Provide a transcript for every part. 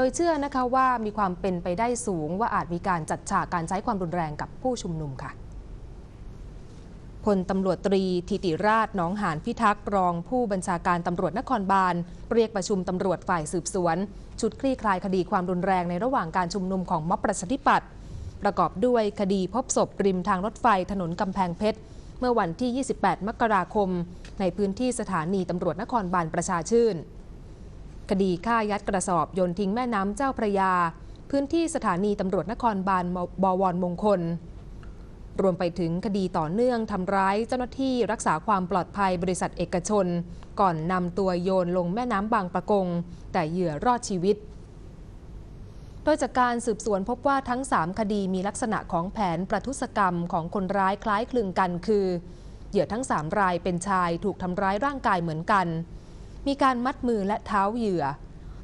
โดยเชื่อนะคะว่ามีความเป็นไปได้สูงว่าอาจมีการจัดฉากการใช้ความรุนแรงกับผู้ชุมนุมค่ะพลตำรวจตรีธิติราชหนองหานพิทักษ์รองผู้บัญชาการตำรวจนครบาลเรียกประชุมตำรวจฝ่ายสืบสวน ชุดคลี่คลายคดีความรุนแรงในระหว่างการชุมนุมของม็อบประชาธิปัตย์ประกอบด้วยคดีพบศพริมทางรถไฟถนนกำแพงเพชร เมื่อวันที่ 28 มกราคม ในพื้นที่สถานีตำรวจนครบาลประชาชื่น คดีฆ่ายัดกระสอบโยนทิ้งแม่น้ำเจ้าพระยา พื้นที่สถานีตำรวจนครบาลบวรมงคล รวมไปถึงคดีต่อเนื่องทำร้ายเจ้าหน้าที่รักษาความปลอดภัยบริษัทเอกชน ก่อนนำตัวโยนลงแม่น้ำบางประกง แต่เหยื่อรอดชีวิตโดยจากการสืบสวนพบว่าทั้ง 3 คดีมีลักษณะของแผนประทุษกรรมของคนร้ายคล้ายคลึงกันคือ เหยื่อทั้ง 3 รายเป็นชายถูกทำร้ายร่างกายเหมือนกัน มีการมัดมือและเท้าเหยื่อ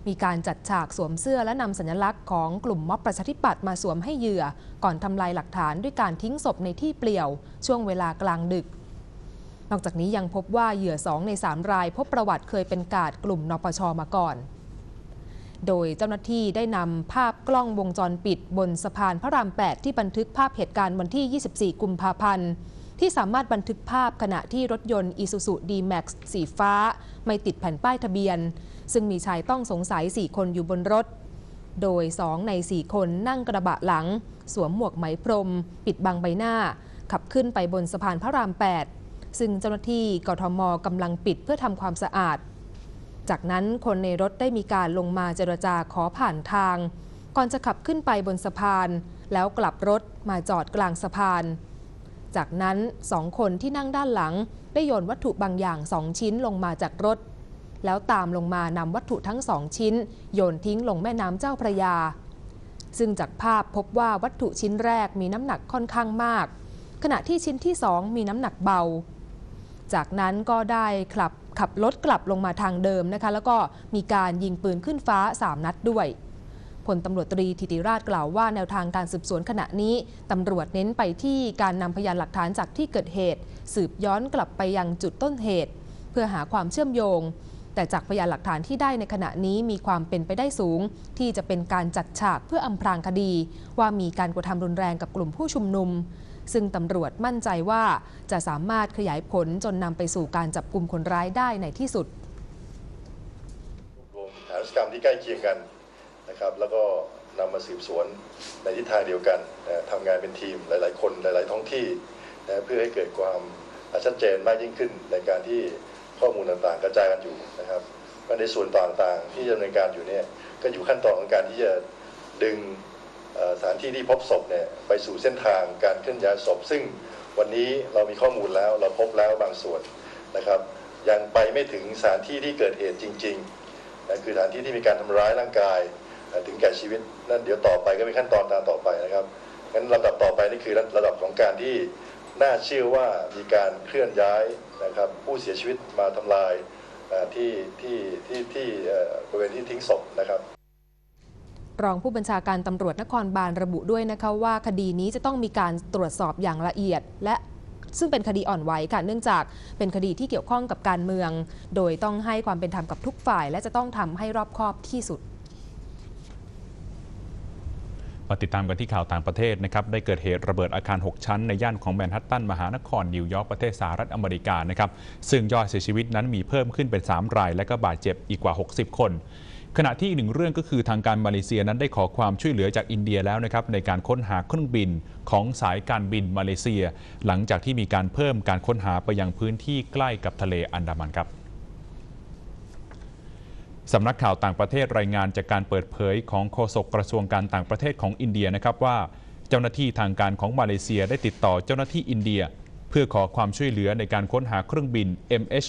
มีการจัดฉากสวมเสื้อและนำสัญลักษณ์ของกลุ่มม็อบประชาธิปัตย์มาสวมให้เหยื่อ ก่อนทำลายหลักฐานด้วยการทิ้งศพในที่เปลี่ยว ช่วงเวลากลางดึก นอกจากนี้ยังพบว่าเหยื่อ2ใน3ราย พบประวัติเคยเป็นกาดกลุ่มนปชมาก่อนโดยเจ้าหน้าที่ได้นำภาพกล้องวงจรปิด บนสะพานพระราม 8 ที่บันทึกภาพเหตุการณ์วันที่ 24 กุมภาพันธ์ ที่สามารถบันทึกภาพขณะที่รถยนต์ Isuzu D-Max สีฟ้า ไม่ติดแผ่นป้ายทะเบียน ซึ่งมีชายต้องสงสัย 4 คนอยู่บนรถ โดย 2 ใน 4 คนนั่งกระบะหลัง สวมหมวกไหมพรม ปิดบังใบหน้า ขับขึ้นไปบนสะพานพระราม 8 ซึ่งเจ้าหน้าที่กทมกำลังปิดเพื่อทำความสะอาด จากนั้นคนในรถได้มีการลงมาเจรจาขอผ่านทาง ก่อนจะขับขึ้นไปบนสะพาน แล้วกลับรถมาจอดกลางสะพาน จากนั้นสองคนที่นั่งด้านหลัง ได้โยนวัตถุบางอย่างสองชิ้นลงมาจากรถ แล้วตามลงมานำวัตถุทั้งสองชิ้น โยนทิ้งลงแม่น้ำเจ้าพระยา ซึ่งจากภาพพบว่าวัตถุชิ้นแรกมีน้ำหนักค่อนข้างมาก ขณะที่ชิ้นที่สองมีน้ำหนักเบา จากนั้นก็ได้ขับขับรถกลับลงมาทางเดิมนะคะ แล้วก็มีการยิงปืนขึ้นฟ้า 3 นัดด้วย พลตำรวจตรีธิติราชกล่าวว่าแนวทางการสืบสวนขณะนี้ตำรวจเน้นไปที่การนำพยานหลักฐานจากที่เกิดเหตุ สืบย้อนกลับไปยังจุดต้นเหตุ เพื่อหาความเชื่อมโยง แต่จากพยานหลักฐานที่ได้ในขณะนี้มีความเป็นไปได้สูง ที่จะเป็นการจัดฉากเพื่ออำพรางคดี ว่ามีการกระทำรุนแรงกับกลุ่มผู้ชุมนุม ซึ่งตำรวจมั่นใจว่าจะสามารถขยายผลจนนำไปสู่การจับกลุ่มคนร้ายได้ในที่สุด รวมฐานกิจกรรมที่ใกล้เคียงกัน นะครับ แล้วก็นำมาสืบสวนในทิศทางเดียวกันนะทำงานเป็นทีมหลาย ๆ คนหลาย ๆ ท้องที่นะเพื่อให้เกิดความชัดเจนมากยิ่งขึ้นในการที่ข้อมูลต่างๆ กระจายกันอยู่นะครับก็ในส่วนต่างๆ ที่ดำเนินการอยู่เนี่ยก็อยู่ขั้นตอนของการที่จะดึงสถานที่ที่พบศพเนี่ยไปสู่เส้นทางการเคลื่อนย้ายศพ ซึ่งวันนี้เรามีข้อมูลแล้วเราพบแล้วบางส่วนนะครับ ยังไปไม่ถึงสถานที่ที่เกิดเหตุจริงๆนะคือสถานที่ที่มีการทำร้ายร่างกาย ถึงแก่ชีวิตนั่นเดี๋ยวต่อไปก็เป็นขั้นตอนตามต่อไปนะครับงั้นลำดับต่อไปนี่คือระดับของการที่น่าเชื่อว่ามีการเคลื่อนย้ายนะครับ ผู้เสียชีวิตมาทำลายที่ที่ที่ที่บริเวณที่ทิ้งศพนะครับรองผู้บัญชาการตำรวจนครบาลระบุด้วยนะคะว่าคดีนี้จะต้องมีการตรวจสอบอย่างละเอียด และซึ่งเป็นคดีอ่อนไหวค่ะเนื่องจากเป็นคดีที่เกี่ยวข้องกับการเมือง โดยต้องให้ความเป็นธรรมกับทุกฝ่าย และจะต้องทำให้รอบคอบที่สุด มาติดตามกันที่ข่าวต่างประเทศนะครับได้เกิดเหตุระเบิดอาคาร 6 ชั้นในย่านของแมนฮัตตัน มหานคร นิวยอร์กประเทศสหรัฐอเมริกานะครับซึ่งยอดเสียชีวิตนั้นมีเพิ่มขึ้นเป็น 3 ราย และก็บาดเจ็บอีกกว่า 60 คน ขณะที่อีกหนึ่งเรื่องก็คือทางการมาเลเซียนั้นได้ขอความช่วยเหลือจากอินเดียแล้วนะครับในการค้นหาเครื่องบินของสายการบินมาเลเซีย หลังจากที่มีการเพิ่มการค้นหาไปยังพื้นที่ใกล้กับทะเลอันดามันครับ สำนักข่าวต่างประเทศรายงานจากการเปิดเผยของโฆษกกระทรวงการต่างประเทศของอินเดียนะครับว่า เจ้าหน้าที่ทางการของมาเลเซียได้ติดต่อเจ้าหน้าที่อินเดีย เพื่อขอความช่วยเหลือในการค้นหาเครื่องบิน MH